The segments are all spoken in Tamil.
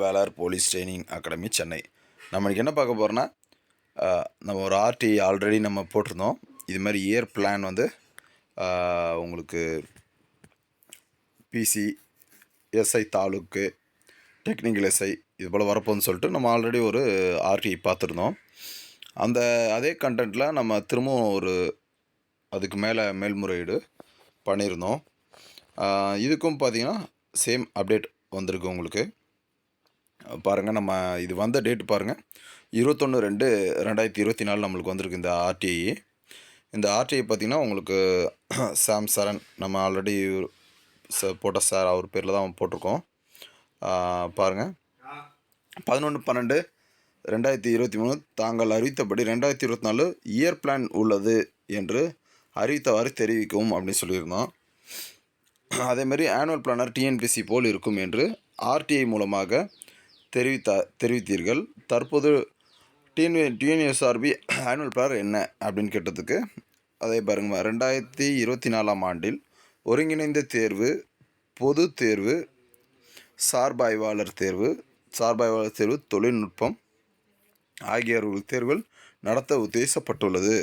வேளார் போலீஸ் ட்ரைனிங் அகாடமி சென்னை. நம்ம இன்றைக்கி என்ன பார்க்க போகிறோன்னா நம்ம ஒரு ஆர்டி ஆல்ரெடி நம்ம போட்டிருந்தோம். இது மாதிரி இயர் பிளான் வந்து உங்களுக்கு PC SI taluk technical SI இது போல் வரப்போன்னு சொல்லிட்டு நம்ம ஆல்ரெடி ஒரு ஆர்டி பார்த்துருந்தோம். அந்த அதே கண்டென்ட்டில் நம்ம திரும்பவும் ஒரு அதுக்கு மேலே மேல்முறையீடு பண்ணியிருந்தோம். இதுக்கும் பார்த்தீங்கன்னா சேம் அப்டேட் வந்திருக்கு உங்களுக்கு. பாருங்கள் நம்ம இது வந்த டேட் பாருங்கள் இருபத்தொன்று ரெண்டு ரெண்டாயிரத்தி இருபத்தி நாலு நம்மளுக்கு வந்திருக்கு இந்த ஆர்டிஐ இந்த ஆர்டிஐ பார்த்திங்கன்னா உங்களுக்கு சாம் சரண் நம்ம ஆல்ரெடி போட்ட சார் அவர் பேரில் தான் போட்டிருக்கோம். பாருங்கள் பதினொன்று பன்னெண்டு ரெண்டாயிரத்தி இருபத்தி மூணு தாங்கள் அறிவித்தபடி ரெண்டாயிரத்தி இருபத்தி நாலு இயர் பிளான் உள்ளது என்று அறிவித்தவாறு தெரிவிக்கவும் அப்படின்னு சொல்லியிருந்தோம். அதேமாதிரி ஆனுவல் பிளானர் டிஎன்பிசி போல் இருக்கும் என்று ஆர்டிஐ மூலமாக தெரிவித்த தெரிவித்தீர்கள். தற்போது டிஎன் டிஎன்எஸ்ஆர்பி ஆனுவல் பிளானர் என்ன அப்படின்னு கேட்டதுக்கு அதே பாருங்க. ரெண்டாயிரத்தி இருபத்தி நாலாம் ஆண்டில் ஒருங்கிணைந்த தேர்வு பொது தேர்வு சார்பாய்வாளர் தேர்வு சார்பாய்வாளர் தேர்வு தொழில்நுட்பம் ஆகிய தேர்வுகள் நடத்த உத்தேசப்பட்டுள்ளது.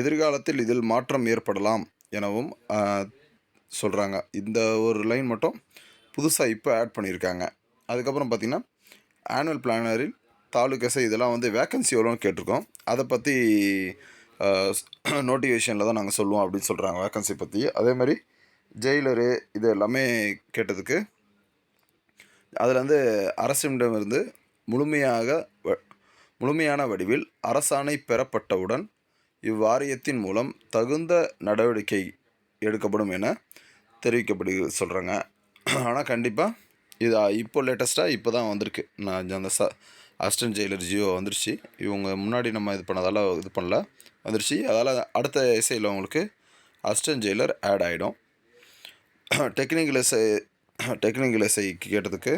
எதிர்காலத்தில் இதில் மாற்றம் ஏற்படலாம் எனவும் சொல்கிறாங்க இந்த ஒரு லைன் மட்டும் புதுசாக இப்போ ஆட் பண்ணியிருக்காங்க. அதுக்கப்புறம் பார்த்திங்கன்னா ஆனுவல் பிளானரில் தாலுக்கசை இதெல்லாம் வந்து வேக்கன்சி எவ்வளோன்னு கேட்டிருக்கோம். அதை பற்றி நோட்டிஃபிகேஷனில் தான் நாங்கள் சொல்லுவோம் அப்படின்னு சொல்கிறாங்க வேக்கன்சி பற்றி அதே மாதிரி ஜெயிலரு இது எல்லாமே கேட்டதுக்கு அதில் வந்து அரசிடமிருந்து முழுமையாக முழுமையான வடிவில் அரசாணை பெறப்பட்டவுடன் இவ்வாரியத்தின் மூலம் தகுந்த நடவடிக்கை எடுக்கப்படும் என தெரிவிக்கப்படுகிறது சொல்கிறாங்க ஆனால் கண்டிப்பாக இது இப்போ லேட்டஸ்ட்டாக இப்போ தான் வந்திருக்கு. நான் அந்த ச அசிஸ்டன்ட் ஜெயிலர் ஜியோ வந்துருச்சு. இவங்க முன்னாடி நம்ம இது பண்ணதால் இது பண்ணல. வந்துருச்சு. அதால் அடுத்த இசையில் உங்களுக்கு அசிஸ்டன்ட் ஜெயிலர் ஆட் ஆகிடும் டெக்னிக்கல் இசை டெக்னிக்கல் இசை கேட்டதுக்கு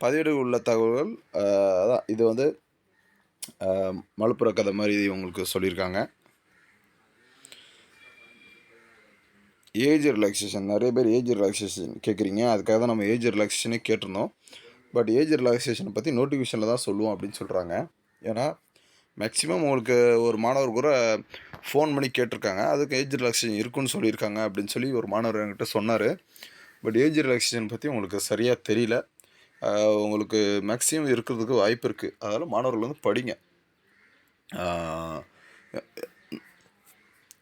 பதிவேடு உள்ள தகவல்கள் அதான் இது வந்து ஆஹ், மலுப்புற கதை மாதிரி இவங்களுக்கு சொல்லியிருக்காங்க. ஏஜ் ரிலாக்ஸேஷன் நிறைய பேர் ஏஜ் ரிலாக்ஸேஷன் கேட்குறீங்க அதுக்காக தான் நம்ம ஏஜ் ரிலாக்ஸேஷனே கேட்டிருந்தோம். பட் ஏஜ் ரிலாக்ஸேஷனை பற்றி நோட்டிஃபிகேஷனில் தான் சொல்லுவோம் அப்படின்னு சொல்கிறாங்க ஏன்னா மேக்ஸிமம் உங்களுக்கு ஒரு மாணவர் கூட ஃபோன் பண்ணி கேட்டிருக்காங்க. அதுக்கு ஏஜ் ரிலாக்ஸேஷன் இருக்குன்னு சொல்லியிருக்காங்க அப்படின்னு சொல்லி ஒரு மாணவர் என்கிட்ட சொன்னார். பட் ஏஜ் ரிலாக்ஸேஷன் பற்றி உங்களுக்கு சரியாக தெரியல. உங்களுக்கு மேக்ஸிமம் இருக்கிறதுக்கு வாய்ப்பு இருக்குது அதனால் மாணவர்கள் வந்து படிங்க.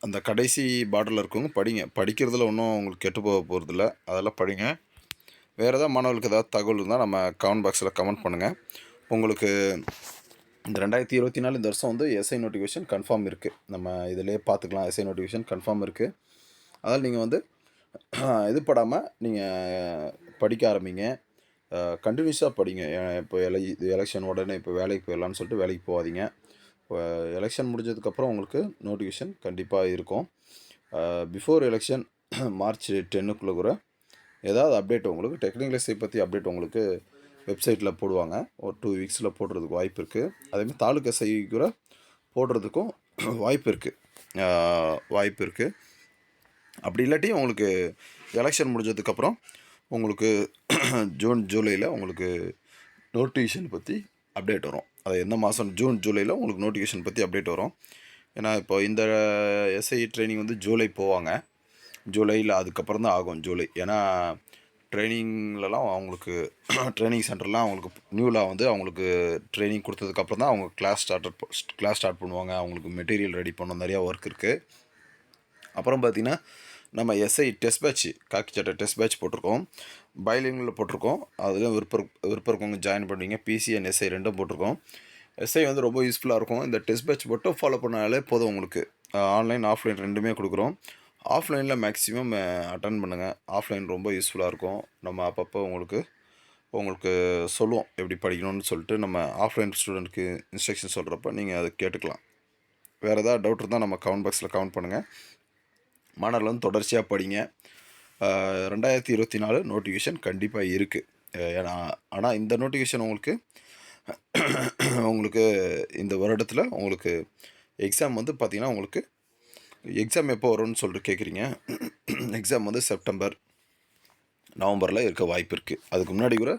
அந்த கடைசி பாட்டில் இருக்கவங்க படிங்க. படிக்கிறதுல ஒன்றும் உங்களுக்கு கெட்டு போக போகிறதில்ல அதெல்லாம் படிங்க. வேறு ஏதாவது மாணவர்களுக்கு ஏதாவது தகவல் இருந்தால் நம்ம கமெண்ட் பாக்ஸில் கமெண்ட் பண்ணுங்கள் உங்களுக்கு இந்த ரெண்டாயிரத்தி இருபத்தி நாலு இந்த வருஷம் வந்து எஸ்ஐ நோட்டிஃபிகேஷன் கன்ஃபார்ம் இருக்குது நம்ம இதிலே பார்த்துக்கலாம். எஸ்ஐ நோட்டிஃபிகேஷன் கன்ஃபார்ம் இருக்குது அதனால் நீங்கள் வந்து இது படாமல் நீங்கள் படிக்க ஆரம்பிங்க. கண்டினியூஸாக படிங்க. ஏன் இப்போ எலை எலெக்ஷன் உடனே இப்போ வேலைக்கு போயிடலான்னு சொல்லிட்டு வேலைக்கு போகாதீங்க. எலெக்ஷன் முடிஞ்சதுக்கப்புறம் உங்களுக்கு நோட்டிஃபிகேஷன் கண்டிப்பாக இருக்கும். பிஃபோர் எலெக்ஷன் மார்ச் டென்னுக்குள்ளே கூட ஏதாவது அப்டேட் உங்களுக்கு டெக்னிக்கல் பற்றி அப்டேட் உங்களுக்கு வெப்சைட்டில் போடுவாங்க. ஒரு டூ வீக்ஸில் போடுறதுக்கு வாய்ப்பு இருக்குது அதேமாதிரி தாலுக்கா செய்தி கூட போடுறதுக்கும் வாய்ப்பு இருக்குது வாய்ப்பு இருக்குது அப்படி இல்லாட்டி உங்களுக்கு எலெக்ஷன் முடிஞ்சதுக்கப்புறம் உங்களுக்கு ஜூன் ஜூலையில் உங்களுக்கு நோட்டிஃபிகேஷன் பற்றி அப்டேட் வரும். அது எந்த மாதம்? ஜூன் ஜூலையில் உங்களுக்கு நோட்டிஃபிகேஷன் பற்றி அப்டேட் வரும். ஏன்னா இப்போ இந்த எஸ்ஐ ட்ரைனிங் வந்து ஜூலை போவாங்க. ஜூலையில் அதுக்கப்புறம் தான் ஆகும் ஜூலை. ஏன்னா ட்ரைனிங்லலாம் அவங்களுக்கு ட்ரைனிங் சென்டர்லாம் அவங்களுக்கு நியூலாக வந்து அவங்களுக்கு ட்ரைனிங் கொடுத்ததுக்கப்புறம் தான் அவங்க கிளாஸ் ஸ்டார்ட் கிளாஸ் ஸ்டார்ட் பண்ணுவாங்க. அவங்களுக்கு மெட்டீரியல் ரெடி பண்ண நிறையா ஒர்க் இருக்குது அப்புறம் பார்த்திங்கன்னா நம்ம எஸ்ஐ டெஸ்ட் பேட்ச் காக்கி சட்டை டெஸ்ட் பேட்ச் போட்டிருக்கோம். பைலிங்கில் போட்டிருக்கோம். அதில் விருப்பம் விருப்பம் இருக்கவங்க ஜாயின் பண்ணுவீங்க. பிசி அண்ட் எஸ்ஐ ரெண்டும் போட்டிருக்கோம். எஸ்ஐ வந்து ரொம்ப யூஸ்ஃபுல்லாக இருக்கும். இந்த டெஸ்ட் பேட்ச் மட்டும் ஃபாலோ பண்ணாலே போதும் உங்களுக்கு. ஆன்லைன் ஆஃப்லைன் ரெண்டுமே கொடுக்குறோம். ஆஃப்லைனில் மேக்ஸிமம் அட்டன் பண்ணுங்கள் ஆஃப்லைன் ரொம்ப யூஸ்ஃபுல்லாக இருக்கும். நம்ம அப்பப்போ உங்களுக்கு உங்களுக்கு சொல்லுவோம் எப்படி படிக்கணும்னு சொல்லிட்டு நம்ம ஆஃப்லைன் ஸ்டூடெண்ட்க்கு இன்ஸ்ட்ரக்ஷன் சொல்கிறப்ப நீங்கள் அதை கேட்டுக்கலாம். வேறு ஏதாவது டவுட் இருந்தால் நம்ம கமெண்ட் பாக்ஸில் கமெண்ட் பண்ணுங்கள் மாணவர்கள் வந்து தொடர்ச்சியாக படிங்க ரெண்டாயிரத்தி இருபத்தி நாலு நோட்டிஃபிகேஷன் கண்டிப்பாக இருக்குது ஏன்னா ஆனால் இந்த நோட்டிஃபிகேஷன் உங்களுக்கு உங்களுக்கு இந்த வருடத்தில் உங்களுக்கு எக்ஸாம் வந்து பார்த்திங்கன்னா உங்களுக்கு எக்ஸாம் எப்போ வரும்னு சொல்லிட்டு கேட்குறீங்க எக்ஸாம் வந்து செப்டம்பர் நவம்பரில் இருக்க வாய்ப்பு இருக்குது அதுக்கு முன்னாடி கூட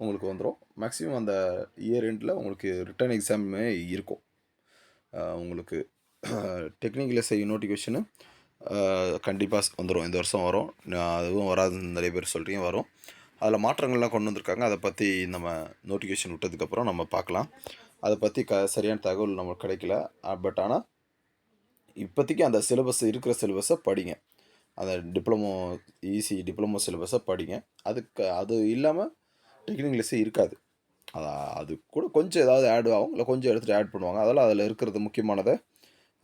உங்களுக்கு வந்துடும் மேக்ஸிமம் அந்த இயர் எண்டில் உங்களுக்கு ரிட்டர்ன் எக்ஸாமே இருக்கும். உங்களுக்கு டெக்னிக்கல் எஸ்ஐ நோட்டிஃபிகேஷனு கண்டிப்பாக வந்துடும் இந்த வருஷம் வரும். அதுவும் வராதுன்னு நிறைய பேர் சொல்கிறீங்க வரும். அதில் மாற்றங்கள்லாம் கொண்டு வந்திருக்காங்க. அதை பற்றி நம்ம நோட்டிஃபிகேஷன் விட்டதுக்கப்புறம் நம்ம பார்க்கலாம். அதை பற்றி க சரியான தகவல் நமக்கு கிடைக்கல. பட் ஆனால் இப்போதைக்கு அந்த சிலபஸ் இருக்கிற சிலபஸை படிங்க. அந்த டிப்ளமோ ஈஸி டிப்ளமோ சிலபஸை படிங்க. அதுக்கு அது இல்லாமல் டெக்னிக்கல் எஸ்ஐ இருக்காது. அது அது கூட கொஞ்சம் ஏதாவது ஆட் ஆகும். இல்லை கொஞ்சம் எடுத்துகிட்டு ஆட் பண்ணுவாங்க. அதெல்லாம் அதில் இருக்கிறது முக்கியமானதை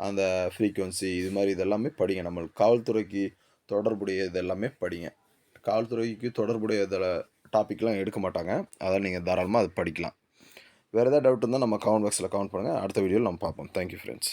அந்த ஃப்ரீக்குவன்சி இது மாதிரி இதெல்லாமே படிங்க. நம்ம காவல்துறைக்கு தொடர்புடைய இது எல்லாமே படிங்க. காவல்துறைக்கு தொடர்புடைய இதில் டாப்பிக்லாம் எடுக்க மாட்டாங்க. அதெல்லாம் நீங்கள் தாராளமாக அது படிக்கலாம். வேறு ஏதாவது டவுட் இருந்தால் நம்ம கமெண்ட் பாக்ஸில் கமெண்ட் பண்ணுங்கள் அடுத்த வீடியோவில் நம்ம பார்ப்போம். Thank you friends